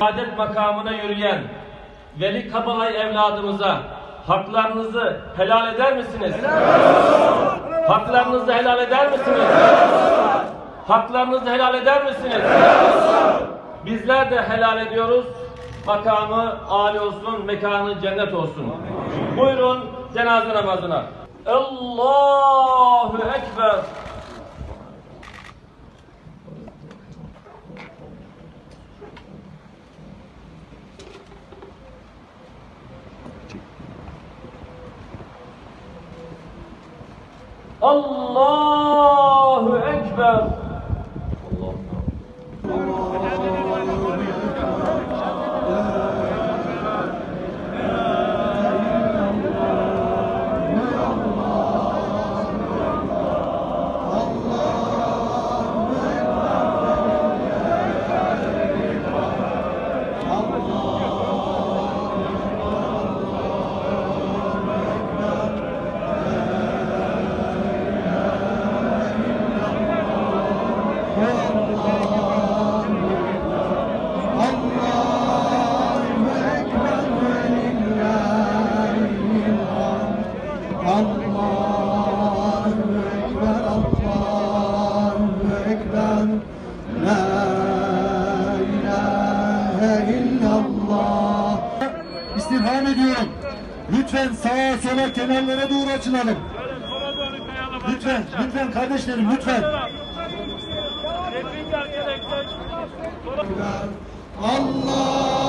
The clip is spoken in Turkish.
Adet makamına yürüyen Veli Kabalay evladımıza haklarınızı helal eder misiniz? Haklarınızı helal eder misiniz? Haklarınızı helal eder misiniz? Bizler de helal ediyoruz. Makamı âli olsun, mekanı cennet olsun. Buyurun cenaze namazına. Allahu Ekber. Allahu Ekber. Allahu İstirham ediyorum. Lütfen sağa sola kenarlara doğru açılalım. Lütfen, lütfen kardeşlerim, lütfen. Allah